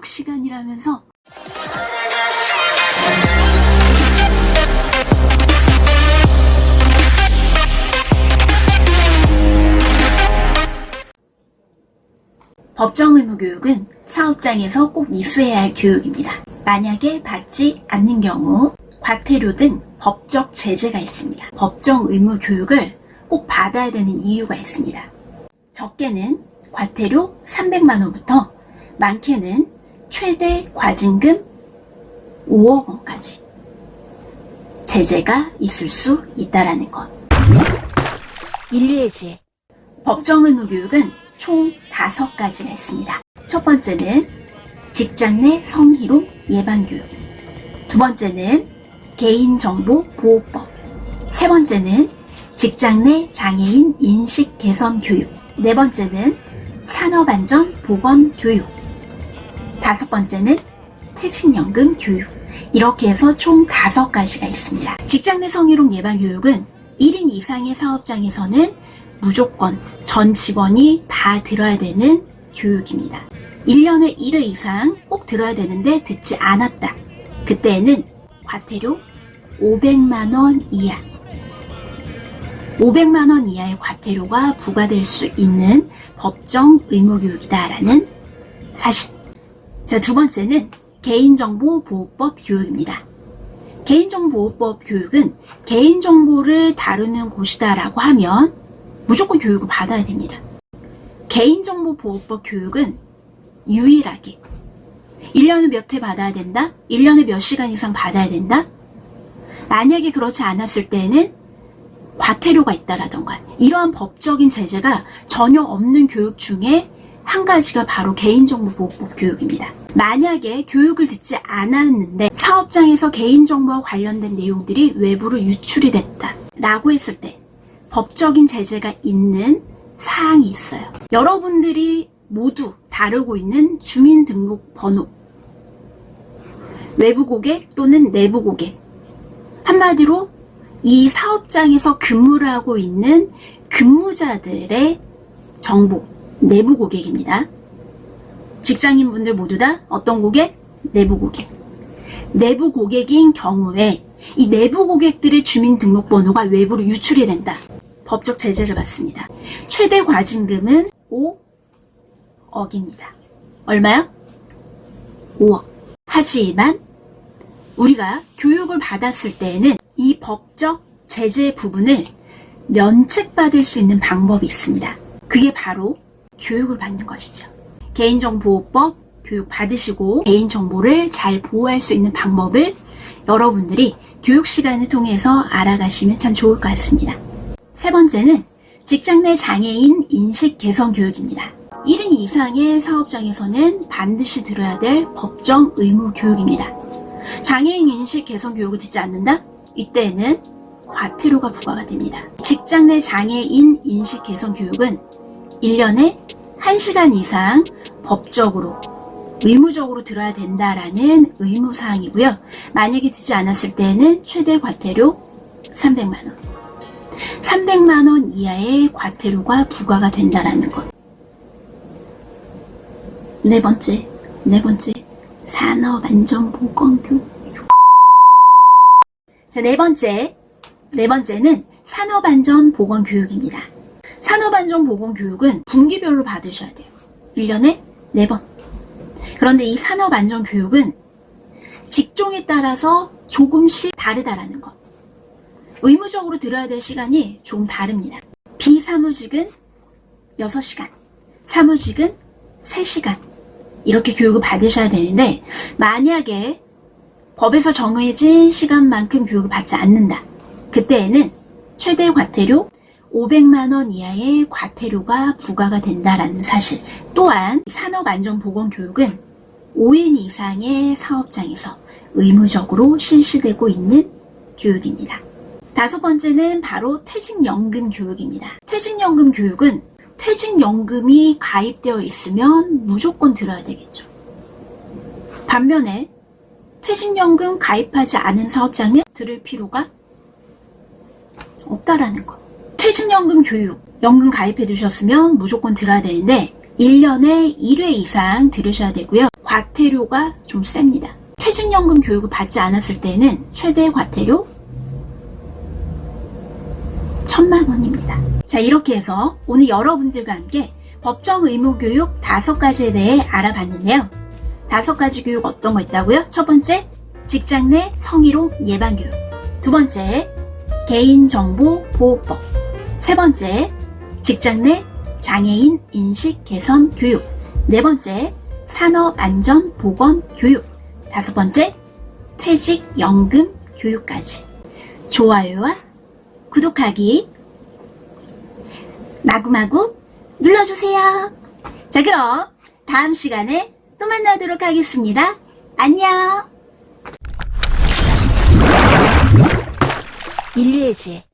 교육 시간이라면서 법정 의무 교육은 사업장에서 꼭 이수해야 할 교육입니다. 만약에 받지 않는 경우 과태료 등 법적 제재가 있습니다. 법정 의무 교육을 꼭 받아야 되는 이유가 있습니다. 적게는 과태료 300만 원부터 많게는 최대 과징금 5억 원까지 제재가 있을 수 있다라는 것. 인류의 지혜. 법정 의무 교육은 총 다섯 가지가 있습니다. 첫 번째는 직장 내 성희롱 예방 교육. 두 번째는 개인정보 보호법. 세 번째는 직장 내 장애인 인식 개선 교육. 네 번째는 산업안전 보건 교육. 다섯 번째는 퇴직연금 교육. 이렇게 해서 총 다섯 가지가 있습니다. 직장 내 성희롱 예방 교육은 1인 이상의 사업장에서는 무조건 전 직원이 다 들어야 되는 교육입니다. 1년에 1회 이상 꼭 들어야 되는데 듣지 않았다. 그때는 과태료 500만 원 이하. 500만 원 이하의 과태료가 부과될 수 있는 법정 의무교육이다라는 사실. 자, 두 번째는 개인정보보호법 교육입니다. 개인정보보호법 교육은 개인정보를 다루는 곳이다라고 하면 무조건 교육을 받아야 됩니다. 개인정보보호법 교육은 유일하게 1년에 몇 회 받아야 된다? 1년에 몇 시간 이상 받아야 된다? 만약에 그렇지 않았을 때는 과태료가 있다라던가 이러한 법적인 제재가 전혀 없는 교육 중에 한 가지가 바로 개인정보보호법 교육입니다. 만약에 교육을 듣지 않았는데 사업장에서 개인정보와 관련된 내용들이 외부로 유출이 됐다 라고 했을 때 법적인 제재가 있는 사항이 있어요. 여러분들이 모두 다루고 있는 주민등록번호 외부 고객 또는 내부 고객 한마디로 이 사업장에서 근무를 하고 있는 근무자들의 정보, 내부 고객입니다. 직장인 분들 모두 다 어떤 고객? 내부 고객. 내부 고객인 경우에 이 내부 고객들의 주민등록번호가 외부로 유출이 된다. 법적 제재를 받습니다. 최대 과징금은 5억입니다. 얼마요? 5억. 하지만 우리가 교육을 받았을 때에는 이 법적 제재 부분을 면책받을 수 있는 방법이 있습니다. 그게 바로 교육을 받는 것이죠. 개인정보법 교육 받으시고 개인정보를 잘 보호할 수 있는 방법을 여러분들이 교육 시간을 통해서 알아가시면 참 좋을 것 같습니다. 세 번째는 직장 내 장애인 인식 개선 교육입니다. 1인 이상의 사업장에서는 반드시 들어야 될 법정 의무 교육입니다. 장애인 인식 개선 교육을 듣지 않는다? 이때에는 과태료가 부과가 됩니다. 직장 내 장애인 인식 개선 교육은 1년에 1시간 이상 법적으로 의무적으로 들어야 된다라는 의무사항이고요. 만약에 듣지 않았을 때는 최대 과태료 300만원. 300만원 이하의 과태료가 부과가 된다라는 것. 네 번째, 네 번째, 산업안전보건교육. 자, 네 번째, 네 번째는 산업안전보건교육입니다. 산업안전보건교육은 분기별로 받으셔야 돼요. 1년에 4번. 그런데 이 산업 안전 교육은 직종에 따라서 조금씩 다르다라는 것. 의무적으로 들어야 될 시간이 좀 다릅니다. 비사무직은 6시간, 사무직은 3시간. 이렇게 교육을 받으셔야 되는데, 만약에 법에서 정해진 시간만큼 교육을 받지 않는다. 그때에는 최대 과태료 500만원 이하의 과태료가 부과가 된다라는 사실. 또한 산업안전보건교육은 5인 이상의 사업장에서 의무적으로 실시되고 있는 교육입니다. 다섯 번째는 바로 퇴직연금 교육입니다. 퇴직연금 교육은 퇴직연금이 가입되어 있으면 무조건 들어야 되겠죠. 반면에 퇴직연금 가입하지 않은 사업장은 들을 필요가 없다라는 것. 퇴직연금 교육, 연금 가입해 두셨으면 무조건 들어야 되는데 1년에 1회 이상 들으셔야 되고요. 과태료가 좀 셉니다. 퇴직연금 교육을 받지 않았을 때는 최대 과태료 천만 원입니다. 자, 이렇게 해서 오늘 여러분들과 함께 법정 의무 교육 다섯 가지에 대해 알아봤는데요. 다섯 가지 교육 어떤 거 있다고요? 첫 번째, 직장 내 성희롱 예방 교육. 두 번째, 개인정보보호법. 세 번째, 직장 내 장애인 인식 개선 교육. 네 번째, 산업 안전 보건 교육. 다섯 번째, 퇴직 연금 교육까지. 좋아요와 구독하기 마구마구 눌러주세요. 자, 그럼 다음 시간에 또 만나도록 하겠습니다. 안녕! 인류의 지혜